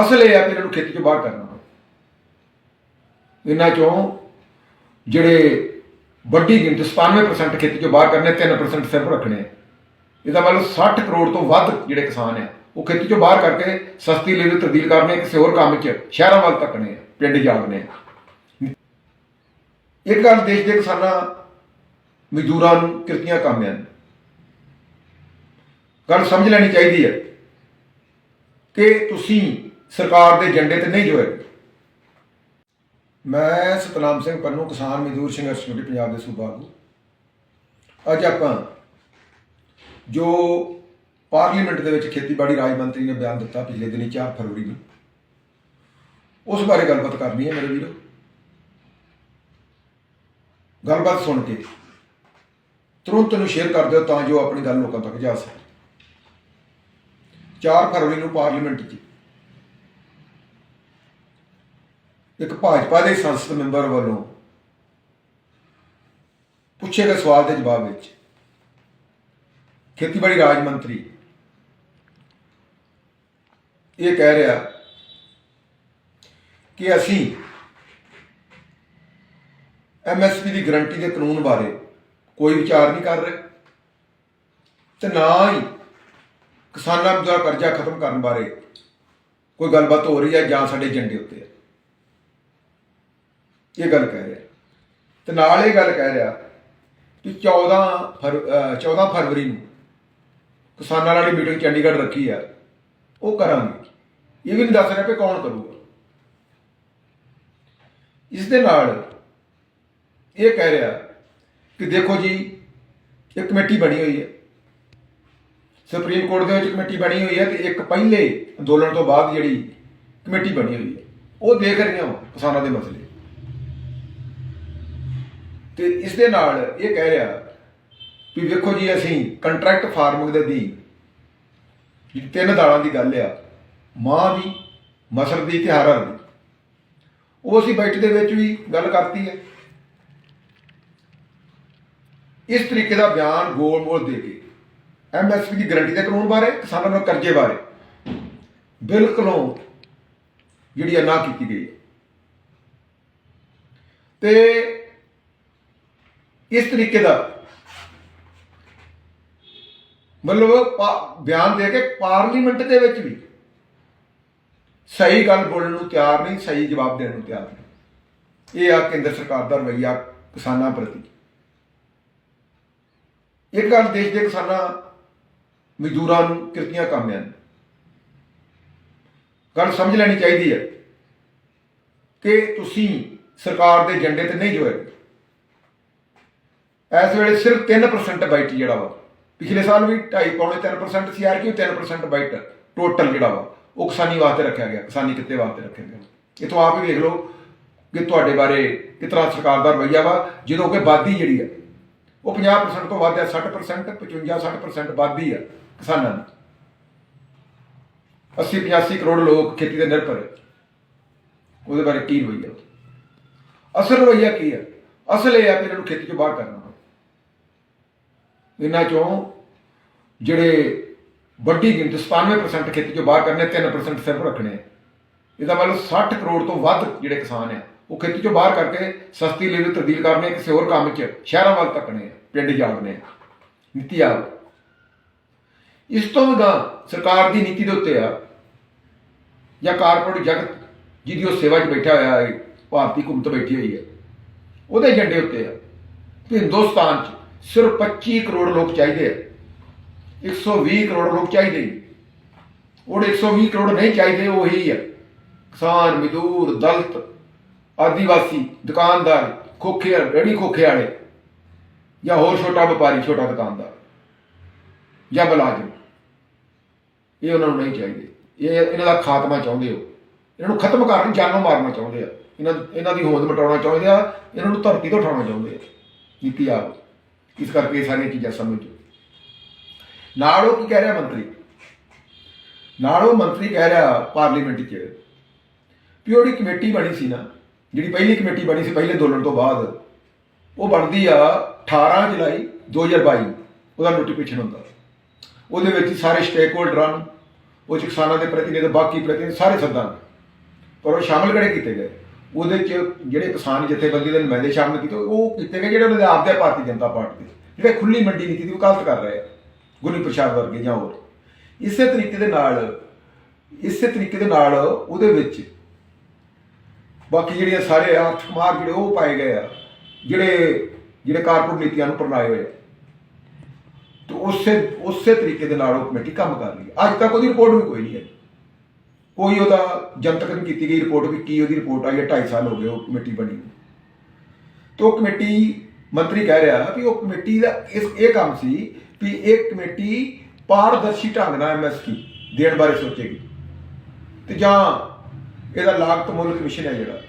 ਅਸਲ ਇਹ ਆ ਕਿ ਇਹਨਾਂ ਨੂੰ ਖੇਤੀ ਚੋਂ ਬਾਹਰ ਕਰਨਾ ਇਹਨਾਂ ਚੋਂ ਜਿਹੜੇ ਵੱਡੀ ਗਿਣਤੀ 97% ਖੇਤੀ ਚੋਂ ਬਾਹਰ ਕਰਨੇ 3% ਸਿਰਫ ਰੱਖਣੇ। ਇਹਦਾ ਮਤਲਬ 60 ਕਰੋੜ ਤੋਂ ਵੱਧ ਜਿਹੜੇ ਕਿਸਾਨ ਆ ਉਹ ਖੇਤੀ ਚੋਂ ਬਾਹਰ ਕਰਕੇ ਸਸਤੀ ਲੈ ਤਬਦੀਲ ਕਰਨੇ ਕਿਸੇ ਹੋਰ ਕੰਮ 'ਚ, ਸ਼ਹਿਰਾਂ ਵੱਲ ਤੱਕਣੇ ਪਿੰਡ ਜਾਗਨੇ ਇਹ ਗੱਲ ਦੇਸ਼ ਦੇ ਕਿਸਾਨਾਂ, ਮਜ਼ਦੂਰਾਂ ਨੂੰ ਕਿਰਤੀਆਂ ਕਾਮਿਆਂ ਨੂੰ। ਗੱਲ ਸਮਝ ਲੈਣੀ ਚਾਹੀਦੀ ਹੈ ਕਿ ਤੁਸੀਂ ਸਰਕਾਰ ਦੇ ਏਜੰਡੇ ਤੇ ਨਹੀਂ ਜੋਏ। ਮੈਂ ਸਤਨਾਮ ਸਿੰਘ ਪੰਨੂ, ਕਿਸਾਨ ਮਜ਼ਦੂਰ ਸੰਘਰਸ਼ ਕਮੇਟੀ, ਪੰਜਾਬ ਦੇ ਸੂਬਾ ਆਗੂ। ਅੱਜ ਆਪਾਂ ਜੋ ਪਾਰਲੀਮੈਂਟ ਦੇ ਵਿੱਚ ਖੇਤੀਬਾੜੀ ਰਾਜ ਮੰਤਰੀ ਨੇ ਬਿਆਨ ਦਿੱਤਾ ਪਿਛਲੇ ਦਿਨੀ 4 ਫਰਵਰੀ ਨੂੰ, ਉਸ ਬਾਰੇ ਗੱਲਬਾਤ ਕਰਨੀ ਹੈ ਮੇਰੇ ਵੀਰੋ। ਗੱਲਬਾਤ ਸੁਣ ਕੇ ਤੁਰੰਤ ਨੂੰ ਸ਼ੇਅਰ ਕਰ ਦਿਓ ਤਾਂ ਜੋ ਆਪਣੀ ਗੱਲ ਲੋਕਾਂ ਤੱਕ ਜਾ ਸਕੇ। 4 ਫਰਵਰੀ ਨੂੰ ਪਾਰਲੀਮੈਂਟ 'ਚ ਇੱਕ ਭਾਜਪਾ ਦੇ ਸੰਸਦ ਮੈਂਬਰ ਵੱਲੋਂ ਪੁੱਛੇ ਗਏ ਸਵਾਲ ਦੇ ਜਵਾਬ ਵਿੱਚ, ਖੇਤੀਬਾੜੀ ਰਾਜ ਮੰਤਰੀ ਇਹ ਕਹਿ ਰਿਹਾ ਕਿ ਅਸੀਂ ਐਮਐਸਪੀ ਦੀ ਗਰੰਟੀ ਦੇ ਕਾਨੂੰਨ ਬਾਰੇ ਕੋਈ ਵਿਚਾਰ ਨਹੀਂ ਕਰ ਰਹੇ ਤੇ ਨਾ ਹੀ ਕਿਸਾਨਾਂ ਦਾ ਕਰਜ਼ਾ ਖਤਮ ਕਰਨ ਬਾਰੇ ਕੋਈ ਗੱਲਬਾਤ ਹੋ ਰਹੀ ਹੈ ਜਾਂ ਸਾਡੇ ਏਜੰਡੇ ਉੱਤੇ। ਹੈ ਇਹ ਗੱਲ ਕਹਿ ਰਿਹਾ। ਤੇ ਨਾਲ ਇਹ ਗੱਲ ਕਹਿ ਰਿਹਾ ਕਿ 14 ਫਰ, ਅਹ 14 ਫਰਵਰੀ ਨੂੰ ਕਿਸਾਨਾਂ ਵਾਲੀ ਮੀਟਿੰਗ ਚੰਡੀਗੜ੍ਹ ਰੱਖੀ ਆ, ਉਹ ਕਰਾਂਗੇ। ਇਹ ਵੀ ਨਹੀਂ ਦੱਸ ਰਿਹਾ ਕਿ ਕੌਣ ਕਰੂਗਾ। ਇਸ ਦੇ ਨਾਲ ਇਹ ਕਹਿ ਰਿਹਾ ਕਿ ਦੇਖੋ ਜੀ, ਇੱਕ ਕਮੇਟੀ ਬਣੀ ਹੋਈ ਹੈ। ਸੁਪਰੀਮ ਕੋਰਟ ਦੇ ਵਿੱਚ ਕਮੇਟੀ ਬਣੀ ਹੋਈ ਹੈ ਤੇ ਇੱਕ ਪਹਿਲੇ ਅੰਦੋਲਨ ਤੋਂ ਬਾਅਦ ਜਿਹੜੀ ਕਮੇਟੀ ਬਣੀ ਹੋਈ ਹੈ, ਉਹ ਦੇਖ ਰਹੀਆਂ ਵਾ ਕਿਸਾਨਾਂ ਦੇ ਮਸਲੇ। ਤੇ ਇਸ ਦੇ ਨਾਲ ਇਹ ਕਹਿ ਰਿਹਾ ਵੀ ਵੇਖੋ ਜੀ, ਅਸੀਂ ਕੰਟਰੈਕਟ ਫਾਰਮਿੰਗ ਦੇ ਦੀ ਤਿੰਨ ਦਾਲਾਂ ਦੀ ਗੱਲ ਆ, ਮਾਂ ਦੀ, ਮਸਰ ਦੀ ਤੇ ਹਰੜ ਦੀ ਉਹ ਅਸੀਂ ਬੈਠ ਦੇ ਵਿੱਚ ਵੀ ਗੱਲ ਕਰਤੀ ਹੈ ਇਸ ਤਰੀਕੇ ਦਾ ਬਿਆਨ ਗੋਲ ਮੋਲ ਦੇ ਕੇ ਐਮਐਸਪੀ ਦੀ ਗਰੰਟੀ ਦੇ ਕਾਨੂੰਨ ਬਾਰੇ, ਕਿਸਾਨਾਂ ਨੂੰ ਕਰਜ਼ੇ ਬਾਰੇ ਬਿਲਕੁਲੋਂ ਜਿਹੜੀ ਆ ਨਾ ਕੀਤੀ ਗਈ ਹੈ। ਤੇ ਇਸ ਤਰੀਕੇ ਦਾ। ਮਤਲਬ ਬਿਆਨ ਦੇ ਕੇ ਪਾਰਲੀਮੈਂਟ ਦੇ ਵਿੱਚ ਵੀ। ਸਹੀ ਗੱਲ ਬੋਲਣ ਨੂੰ ਤਿਆਰ ਨਹੀਂ, ਸਹੀ ਜਵਾਬ ਦੇਣ ਨੂੰ ਤਿਆਰ ਨਹੀਂ। ਇਹ ਆ ਕੇਂਦਰ ਸਰਕਾਰ ਦਾ ਰਵੱਈਆ ਕਿਸਾਨਾਂ ਪ੍ਰਤੀ। ਇਹ ਗੱਲ ਦੇਸ਼ ਦੇ ਕਿਸਾਨਾਂ, ਮਜ਼ਦੂਰਾਂ ਨੂੰ, ਕਿਰਤੀਆਂ ਕਾਮਿਆਂ ਨੂੰ। ਗੱਲ ਸਮਝ ਲੈਣੀ ਚਾਹੀਦੀ ਹੈ ਕਿ ਤੁਸੀਂ ਸਰਕਾਰ ਦੇ ਏਜੰਡੇ ਤੇ ਨਹੀਂ ਜੋਏ। ਇਸ ਵੇਲੇ ਸਿਰਫ 3% ਬਾਈਟ ਜਿਹੜਾ ਵਾ। ਪਿਛਲੇ ਸਾਲ ਵੀ 2.5 ਪੌਣੇ 3% ਸੀ ਯਾਰ ਕਿ 3% ਬਾਈਟ ਟੋਟਲ ਜਿਹੜਾ ਵਾ, ਉਹ ਕਿਸਾਨੀ ਵਾਸਤੇ ਰੱਖਿਆ ਗਿਆ, ਕਿਸਾਨੀ ਕਿੱਤੇ ਵਾਸਤੇ ਰੱਖਿਆ ਗਿਆ। ਇਥੋਂ ਆਪ ਹੀ ਵੇਖ ਲਓ ਕਿ ਤੁਹਾਡੇ ਬਾਰੇ ਕਿਸ ਤਰ੍ਹਾਂ ਸਰਕਾਰ ਦਾ ਰਵੱਈਆ ਵਾ, ਜਦੋਂ ਕਿ ਬਾਦੀ ਜਿਹੜੀ ਆ, ਉਹ 50% ਤੋਂ ਵੱਧ ਆ 60% 55 60% ਵਾਧੀ ਆ ਕਿਸਾਨਾਂ ਦੀ। 80 85 ਕਰੋੜ ਲੋਕ ਖੇਤੀ ਤੇ ਨਿਰਭਰ ਹੈ ਉਹਦੇ ਬਾਰੇ ਕੀ ਰਵੱਈਆ? ਅਸਲ ਰਵੱਈਆ ਕੀ ਹੈ ਅਸਲ ਇਹ ਆ ਕਿ ਇਹਨਾਂ ਨੂੰ ਖੇਤੀ ਚੋਂ ਬਾਹਰ ਕਰਨਾ। ਇਹਨਾਂ ਚੋਂ ਜਿਹੜੇ ਵੱਡੀ ਗਿਣਤੀ 97% ਖੇਤੀ ਚੋਂ ਬਾਹਰ ਕਰਨੇ 3% ਸਿਰਫ ਰੱਖਣੇ। ਇਹਦਾ ਮਤਲਬ 60 ਕਰੋੜ ਤੋਂ ਵੱਧ ਜਿਹੜੇ ਕਿਸਾਨ ਆ ਉਹ ਖੇਤੀ ਚੋਂ ਬਾਹਰ ਕਰਕੇ ਸਸਤੀ ਲੈ ਤਬਦੀਲ ਕਰਨੇ, ਕਿਸੇ ਹੋਰ ਕੰਮ 'ਚ ਸ਼ਹਿਰਾਂ ਵੱਲ ਤੱਕਣੇ, ਪਿੰਡ ਜਾਗਨੇ ਨੀਤੀ ਆ ਇਸ ਤੋਂ ਬਿਨਾਂ ਸਰਕਾਰ ਦੀ ਨੀਤੀ ਦੇ ਉੱਤੇ ਆ, ਜਾਂ ਕਾਰਪੋਰੇਟ ਜਗਤ ਜਿਹਦੀ ਉਹ ਸੇਵਾ 'ਚ ਬੈਠਾ ਹੋਇਆ ਹੈ, ਭਾਰਤੀ ਹਕੂਮਤ ਬੈਠੀ ਹੋਈ ਹੈ, ਉਹਦੇ ਏਜੰਡੇ ਉੱਤੇ ਆ ਕਿ ਹਿੰਦੁਸਤਾਨ 'ਚ ਸਿਰਫ 25 ਕਰੋੜ ਲੋਕ ਚਾਹੀਦੇ ਆ। 120 ਕਰੋੜ ਲੋਕ ਚਾਹੀਦੇ ਨੇ। ਉਹ 120 ਕਰੋੜ ਨਹੀਂ ਚਾਹੀਦੇ, ਉਹ ਹੀ ਆ। ਕਿਸਾਨ, ਮਜ਼ਦੂਰ, ਦਲਤ, ਆਦੀਵਾਸੀ, ਦੁਕਾਨਦਾਰ ਖੋਖੇ ਰੇੜੀ ਖੋਖੇ ਵਾਲੇ ਜਾਂ ਹੋਰ ਛੋਟਾ ਵਪਾਰੀ, ਛੋਟਾ ਦੁਕਾਨਦਾਰ ਜਾਂ ਮੁਲਾਜ਼ਮ। ਇਹ ਉਹਨਾਂ ਨੂੰ ਨਹੀਂ ਚਾਹੀਦੇ। ਇਹ ਇਹਨਾਂ ਦਾ ਖਾਤਮਾ ਚਾਹੁੰਦੇ ਹੋ। ਇਹਨਾਂ ਨੂੰ ਖਤਮ ਕਰਨ, ਜਾਨੋਂ ਮਾਰਨਾ ਚਾਹੁੰਦੇ ਆ। ਇਹਨਾਂ ਇਹਨਾਂ ਦੀ ਹੋਂਦ ਮਟਾਉਣਾ ਚਾਹੁੰਦੇ ਆ। ਇਹਨਾਂ ਨੂੰ ਧਰਤੀ ਤੋਂ ਉਠਾਉਣਾ ਚਾਹੁੰਦੇ ਆ। ਨੀਤੀ ਆਪ। ਇਸ ਕਰਕੇ ਇਹ ਸਾਰੀਆਂ ਚੀਜ਼ਾਂ ਸਮਝੋ ਨਾਲ ਉਹ ਕੀ ਕਹਿ ਰਿਹਾ ਮੰਤਰੀ? ਨਾਲ ਉਹ ਮੰਤਰੀ ਕਹਿ ਰਿਹਾ ਪਾਰਲੀਮੈਂਟ 'ਚ ਵੀ ਉਹਦੀ ਕਮੇਟੀ ਬਣੀ ਸੀ ਨਾ, ਜਿਹੜੀ ਪਹਿਲੀ ਕਮੇਟੀ ਬਣੀ ਸੀ ਪਹਿਲੇ ਅੰਦੋਲਨ ਤੋਂ ਬਾਅਦ, ਉਹ ਬਣਦੀ ਆ 18 ਜੁਲਾਈ 2022 ਉਹਦਾ ਨੋਟੀਫਿਕੇਸ਼ਨ ਹੁੰਦਾ। ਉਹਦੇ ਵਿੱਚ ਸਾਰੇ ਸਟੇਕ ਹੋਲਡਰਾਂ ਨੂੰ, ਉਹ 'ਚ ਕਿਸਾਨਾਂ ਦੇ ਪ੍ਰਤੀਨਿਧ, ਬਾਕੀ ਪ੍ਰਤੀਨਿਧ ਸਾਰੇ ਸੱਦਾ ਪਰ ਉਹ ਸ਼ਾਮਲ ਕਿਹੜੇ ਕੀਤੇ ਗਏ? ਉਹਦੇ 'ਚ ਜਿਹੜੇ ਕਿਸਾਨ ਜਥੇਬੰਦੀ ਦੇ ਨੁਮਾਇੰਦੇ ਸ਼ਾਮਲ ਕੀਤੇ, ਉਹ ਕੀਤੇ ਗਏ ਜਿਹੜੇ ਉਹਨਾਂ ਦੇ ਆਪਦੇ ਭਾਰਤੀ ਜਨਤਾ ਪਾਰਟੀ ਦੇ, ਜਿਹੜੇ ਖੁੱਲੀ ਮੰਡੀ ਨੀਤੀ ਦੀ ਵਕਾਲਤ ਕਰ ਰਹੇ ਆ ਗੁਰਨੀ ਪ੍ਰਸ਼ਾਦ ਵਰਗੇ ਜਾਂ ਹੋਰ। ਇਸੇ ਤਰੀਕੇ ਦੇ ਨਾਲ, ਇਸੇ ਤਰੀਕੇ ਦੇ ਨਾਲ ਉਹਦੇ ਵਿੱਚ ਬਾਕੀ ਜਿਹੜੇ ਸਾਰੇ ਆਰਥਿਕ ਮਾਰ ਜਿਹੜੇ ਉਹ ਪਾਏ ਗਏ ਆ, ਜਿਹੜੇ ਜਿਹੜੇ ਕਾਰਪੋਰੇਟ ਨੀਤੀਆਂ ਨੂੰ ਪ੍ਰਣਾਏ ਹੋਏ ਆ। ਤੇ ਉਸੇ ਉਸੇ ਤਰੀਕੇ ਦੇ ਨਾਲ ਉਹ ਕਮੇਟੀ ਕੰਮ ਕਰ ਰਹੀ ਹੈ। ਅੱਜ ਤੱਕ ਉਹਦੀ ਰਿਪੋਰਟ ਵੀ ਕੋਈ ਨਹੀਂ ਹੈ ਕੋਈ ਉਹਦਾ ਜਨਤਕ ਨਹੀਂ ਕੀਤੀ ਗਈ ਰਿਪੋਰਟ ਵੀ ਕੀ ਉਹਦੀ ਰਿਪੋਰਟ ਆਈ ਹੈ 2.5 ਸਾਲ ਹੋ ਗਏ ਉਹ ਕਮੇਟੀ ਬਣੀ ਨੂੰ। ਤੇ ਉਹ ਕਮੇਟੀ ਮੰਤਰੀ ਕਹਿ ਰਿਹਾ ਵੀ ਉਹ ਕਮੇਟੀ ਦਾ ਇਸ, ਇਹ ਕੰਮ ਸੀ ਵੀ ਇਹ ਕਮੇਟੀ ਪਾਰਦਰਸ਼ੀ ਢੰਗ ਨਾਲ ਐਮਐਸਪੀ ਦੇਣ ਬਾਰੇ ਸੋਚੇਗੀ। ਤੇ ਜਾਂ ਇਹਦਾ ਲਾਗਤ ਮੁੱਲ ਕਮਿਸ਼ਨ ਹੈ ਜਿਹੜਾ,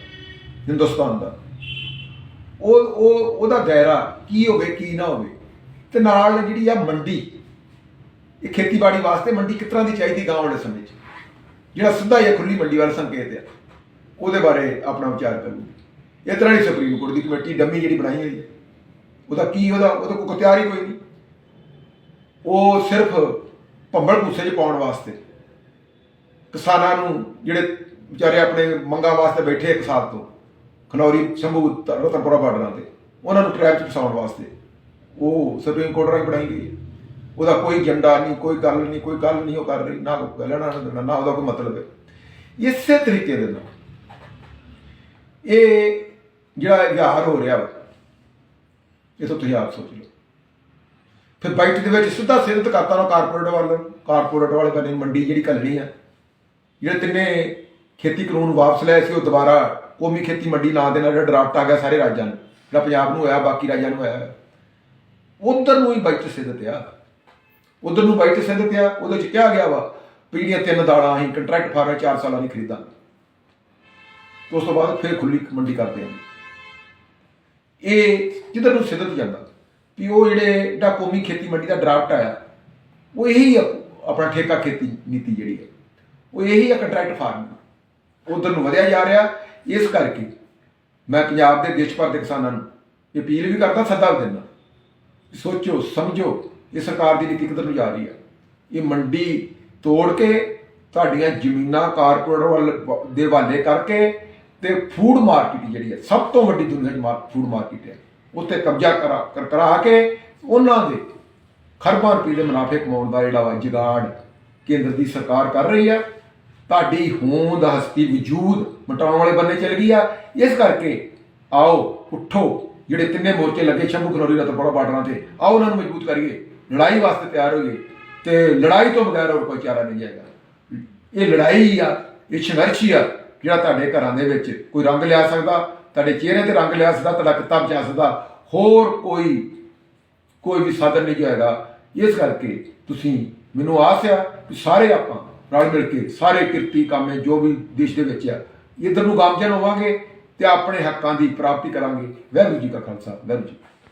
ਹਿੰਦੁਸਤਾਨ ਦਾ। ਉਹ ਉਹ, ਉਹਦਾ ਦਾਇਰਾ ਕੀ ਹੋਵੇ, ਕੀ ਨਾ ਹੋਵੇ। ਤੇ ਨਾਲ ਜਿਹੜੀ ਆ ਮੰਡੀ, ਇਹ ਖੇਤੀਬਾੜੀ ਵਾਸਤੇ ਮੰਡੀ ਕਿਸ ਤਰ੍ਹਾਂ ਦੀ ਚਾਹੀਦੀ ਗਾਂਵ ਵਾਲੇ ਸਮੇਂ 'ਚ? ਜਿਹੜਾ ਸਿੱਧਾ ਹੀ ਖੁੱਲੀ ਮੰਡੀ ਵਾਲਾ ਸੰਕੇਤ ਆ, ਉਹਦੇ ਬਾਰੇ ਆਪਣਾ ਵਿਚਾਰ ਕਰੂਗੀ ਇਸ ਤਰ੍ਹਾਂ ਹੀ ਸੁਪਰੀਮ ਕੋਰਟ ਦੀ ਕਮੇਟੀ ਡੰਮੀ ਜਿਹੜੀ ਬਣਾਈ ਹੋਈ ਹੈ। ਉਹਦਾ ਕੀ ਉਹਦਾ ਉਹਦਾ ਕੋਈ ਤਿਆਰ ਹੀ ਕੋਈ ਨਹੀਂ। ਉਹ ਸਿਰਫ ਭੰਬਲ ਭੂਸੇ 'ਚ ਪਾਉਣ ਵਾਸਤੇ ਕਿਸਾਨਾਂ ਨੂੰ ਜਿਹੜੇ ਵਿਚਾਰੇ ਆਪਣੇ ਮੰਗਾਂ ਵਾਸਤੇ ਬੈਠੇ ਇੱਕ ਸਾਲ ਤੋਂ, ਖਨੌਰੀ, ਸ਼ੰਭੂ, ਰਤਨਪੁਰਾ ਬਾਰਡਰਾਂ ਤੇ, ਉਹਨਾਂ ਨੂੰ ਟ੍ਰੈਪ 'ਚ ਫਸਾਉਣ ਵਾਸਤੇ, ਉਹ ਸੁਪਰੀਮ ਕੋਰਟ ਰਾਹੀਂ ਬਣਾਈ ਗਈ ਹੈ। ਉਹਦਾ ਕੋਈ ਏਜੰਡਾ ਨਹੀਂ, ਕੋਈ ਗੱਲ ਨਹੀਂ, ਕੋਈ ਗੱਲ ਨਹੀਂ ਉਹ ਕਰ ਰਹੀ, ਨਾ ਕੋਈ ਲੈਣਾ ਨਾ ਦੇਣਾ ਨਾ ਉਹਦਾ ਕੋਈ ਮਤਲਬ ਹੈ। ਇਸੇ ਤਰੀਕੇ ਦੇ ਨਾਲ ਇਹ ਜਿਹੜਾ ਵਿਹਾਰ ਹੋ ਰਿਹਾ ਵਾ, ਇਹ ਤਾਂ ਤੁਸੀਂ ਆਪ ਸੋਚ ਲਓ। ਫਿਰ ਬਾਈਟ ਦੇ ਵਿੱਚ ਸਿੱਧਾ ਸਿੱਧਤ ਕਰਤਾ ਨਾ ਕਾਰਪੋਰੇਟ ਵਾਲੇ ਕਾਰਪੋਰੇਟ ਵਾਲੇ ਕਹਿੰਦੇ ਮੰਡੀ ਜਿਹੜੀ ਘੱਲਣੀ ਆ, ਜਿਹੜੇ ਤਿੰਨੇ ਖੇਤੀ ਕਾਨੂੰਨ ਵਾਪਸ ਲਏ ਸੀ, ਉਹ ਦੁਬਾਰਾ ਕੌਮੀ ਖੇਤੀ ਮੰਡੀ ਨਾਂ ਦੇ ਨਾਲ ਜਿਹੜਾ ਡਰਾਫਟ ਆ ਗਿਆ ਸਾਰੇ ਰਾਜਾਂ ਨੂੰ, ਜਿਹੜਾ ਪੰਜਾਬ ਨੂੰ ਹੋਇਆ, ਬਾਕੀ ਰਾਜਾਂ ਨੂੰ ਹੋਇਆ। ਉਧਰ ਨੂੰ ਹੀ ਬਾਈਟ ਸਿੱਧਤ ਆ। ਉਧਰ ਨੂੰ ਬਾਈਟ ਸਿੱਧਤ ਆ ਉਹਦੇ ਚ ਕਿਹਾ ਗਿਆ ਵਾ? ਵੀ ਜਿਹੜੀਆਂ ਤਿੰਨ ਦਾਲਾਂ ਅਸੀਂ ਕੰਟਰੈਕਟ ਫਾਰਮ 4 ਸਾਲਾਂ ਦੀ ਖਰੀਦਾਂਗੇ। ਉਸ ਤੋਂ ਬਾਅਦ ਫਿਰ ਖੁੱਲੀ ਮੰਡੀ ਕਰਦੇ ਹਾਂ ਇਹ ਜਿੱਧਰ ਨੂੰ ਸਿੱਧਤ ਜਾਂਦਾ? ਵੀ ਉਹ ਜਿਹੜੇ ਜਿਹੜਾ ਕੌਮੀ ਖੇਤੀ ਮੰਡੀ ਦਾ ਡਰਾਫਟ ਆਇਆ, ਉਹ ਇਹੀ ਆ, ਆਪਣਾ ਠੇਕਾ ਖੇਤੀ ਨੀਤੀ ਜਿਹੜੀ ਹੈ ਉਹ ਇਹੀ ਆ ਕੰਟਰੈਕਟ ਫਾਰਮ। ਉਧਰ ਨੂੰ ਵਧਿਆ ਜਾ ਰਿਹਾ। ਇਸ ਕਰਕੇ ਮੈਂ ਪੰਜਾਬ ਦੇ ਦੇਸ਼ ਭਰ ਦੇ ਕਿਸਾਨਾਂ ਨੂੰ ਅਪੀਲ ਵੀ ਕਰਦਾ, ਸੱਦਾ ਵੀ ਦਿੰਦਾ। ਸੋਚੋ, ਸਮਝੋ। ਇਹ ਸਰਕਾਰ ਦੀ ਨੀਤੀ ਕਿੱਧਰ ਨੂੰ ਜਾ ਰਹੀ ਹੈ? ਇਹ ਮੰਡੀ ਤੋੜ ਕੇ ਤੁਹਾਡੀਆਂ ਜ਼ਮੀਨਾਂ ਕਾਰਪੋਰੇਟ ਵੱਲ ਦੇ ਹਵਾਲੇ ਕਰਕੇ ਤੇ ਫੂਡ ਮਾਰਕੀਟ ਜਿਹੜੀ ਹੈ, ਸਭ ਤੋਂ ਵੱਡੀ ਦੁਨੀਆ 'ਚ ਫੂਡ ਮਾਰਕੀਟ ਹੈ। ਉੱਤੇ ਕਬਜ਼ਾ ਕਰਾ, ਕਰ- ਕਰਾ ਕੇ ਉਹਨਾਂ ਦੇ ਖਰਬਾਂ ਰੁਪਏ ਦੇ ਮੁਨਾਫੇ ਕਮਾਉਣ ਦਾ ਜਿਹੜਾ ਵਾ ਜੁਗਾੜ ਕੇਂਦਰ ਦੀ ਸਰਕਾਰ ਕਰ ਰਹੀ ਆ ਤੁਹਾਡੀ ਹੋਂਦ ਹਸਤੀ ਵਜੂਦ ਮਟਾਉਣ ਵਾਲੇ ਬੰਨੇ ਚੱਲ ਗਈ ਆ। ਇਸ ਕਰਕੇ ਆਓ, ਉੱਠੋ, ਜਿਹੜੇ ਤਿੰਨੇ ਮੋਰਚੇ ਲੱਗੇ ਸ਼ੰਭੂ ਖਨੌਰੀ ਰਤਨਪੁਰਾ ਬਾਰਡਰਾਂ ਤੇ, ਆਓ ਉਹਨਾਂ ਨੂੰ ਮਜ਼ਬੂਤ ਕਰੀਏ। ਲੜਾਈ ਵਾਸਤੇ ਤਿਆਰ ਹੋਈਏ ਤੇ ਲੜਾਈ ਤੋਂ ਬਗੈਰ ਹੋਰ ਕੋਈ ਚਾਰਾ ਨਹੀਂ ਜਾਏਗਾ ਇਹ ਲੜਾਈ ਆ, ਇਹ ਸੰਘਰਸ਼ ਹੀ ਆ, ਜਿਹੜਾ ਤੁਹਾਡੇ ਘਰਾਂ ਦੇ ਵਿੱਚ ਕੋਈ ਰੰਗ ਲਿਆ ਸਕਦਾ, ਤੁਹਾਡੇ ਚਿਹਰੇ ਤੇ ਰੰਗ ਲਿਆ ਸਕਦਾ, ਤੁਹਾਡਾ ਕਿੱਤਾ ਬਚਾ ਸਕਦਾ, ਹੋਰ ਕੋਈ ਕੋਈ ਵੀ ਸਾਧਨ ਨਹੀਂ ਹੋਏਗਾ ਇਸ ਕਰਕੇ ਤੁਸੀਂ, ਮੈਨੂੰ ਆਸ ਆ ਕਿ ਸਾਰੇ ਆਪਾਂ ਰਲ ਮਿਲ ਕੇ, ਸਾਰੇ ਕਿਰਤੀ ਕਾਮੇ ਜੋ ਵੀ ਦੇਸ਼ ਦੇ ਵਿੱਚ ਆ, ਇਧਰ ਨੂੰ ਗਾਮਜਨ ਹੋਵਾਂਗੇ ਤੇ ਆਪਣੇ ਹੱਕਾਂ ਦੀ ਪ੍ਰਾਪਤੀ ਕਰਾਂਗੇ। ਵਾਹਿਗੁਰੂ ਜੀ ਕਾ ਖਾਲਸਾ, ਵਾਹਿਗੁਰੂ ਜੀ